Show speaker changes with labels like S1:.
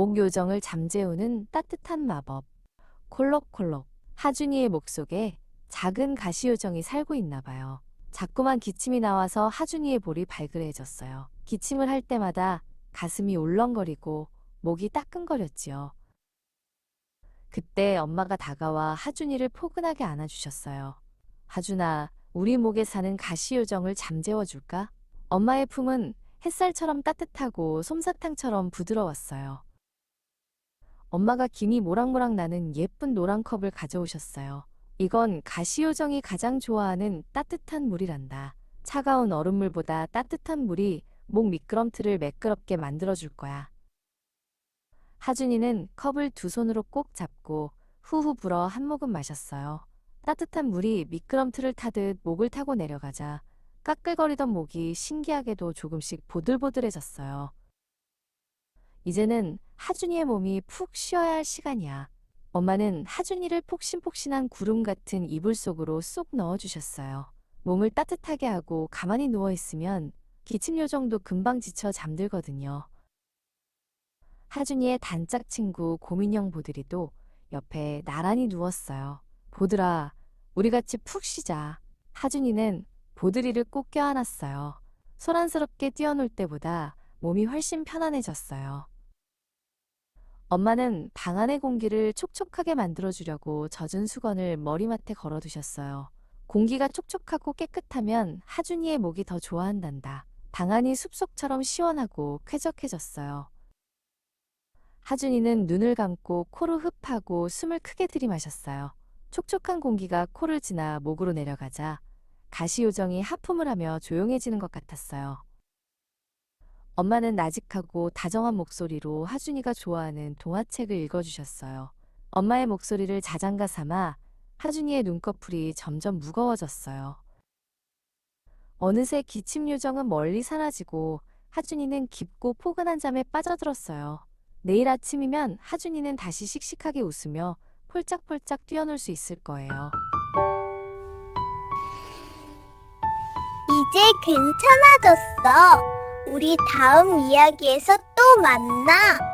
S1: 목 요정을 잠재우는 따뜻한 마법. 콜록콜록. 하준이의 목 속에 작은 가시 요정이 살고 있나 봐요. 자꾸만 기침이 나와서 하준이의 볼이 발그레해졌어요. 기침을 할 때마다 가슴이 울렁거리고 목이 따끔거렸지요. 그때 엄마가 다가와 하준이를 포근하게 안아주셨어요. 하준아, 우리 목에 사는 가시 요정을 잠재워 줄까? 엄마의 품은 햇살처럼 따뜻하고 솜사탕처럼 부드러웠어요. 엄마가 김이 모락모락 나는 예쁜 노란 컵을 가져오셨어요. 이건 가시요정이 가장 좋아하는 따뜻한 물이란다. 차가운 얼음물보다 따뜻한 물이 목 미끄럼틀을 매끄럽게 만들어줄 거야. 하준이는 컵을 두 손으로 꼭 잡고 후후 불어 한 모금 마셨어요. 따뜻한 물이 미끄럼틀을 타듯 목을 타고 내려가자 까끌거리던 목이 신기하게도 조금씩 보들보들해졌어요. 이제는 하준이의 몸이 푹 쉬어야 할 시간이야. 엄마는 하준이를 폭신폭신한 구름 같은 이불 속으로 쏙 넣어주셨어요. 몸을 따뜻하게 하고 가만히 누워있으면 기침 요정도 금방 지쳐 잠들거든요. 하준이의 단짝 친구 고민형 보드리도 옆에 나란히 누웠어요. 보드라, 우리 같이 푹 쉬자. 하준이는 보드리를 꼭 껴안았어요. 소란스럽게 뛰어놀 때보다 몸이 훨씬 편안해졌어요. 엄마는 방 안의 공기를 촉촉하게 만들어주려고 젖은 수건을 머리맡에 걸어두셨어요. 공기가 촉촉하고 깨끗하면 하준이의 목이 더 좋아한단다. 방 안이 숲속처럼 시원하고 쾌적해졌어요. 하준이는 눈을 감고 코로 흡하고 숨을 크게 들이마셨어요. 촉촉한 공기가 코를 지나 목으로 내려가자 가시 요정이 하품을 하며 조용해지는 것 같았어요. 엄마는 나직하고 다정한 목소리로 하준이가 좋아하는 동화책을 읽어주셨어요. 엄마의 목소리를 자장가 삼아 하준이의 눈꺼풀이 점점 무거워졌어요. 어느새 기침 요정은 멀리 사라지고 하준이는 깊고 포근한 잠에 빠져들었어요. 내일 아침이면 하준이는 다시 씩씩하게 웃으며 폴짝폴짝 뛰어놀 수 있을 거예요.
S2: 이제 괜찮아졌어. 우리 다음 이야기에서 또 만나.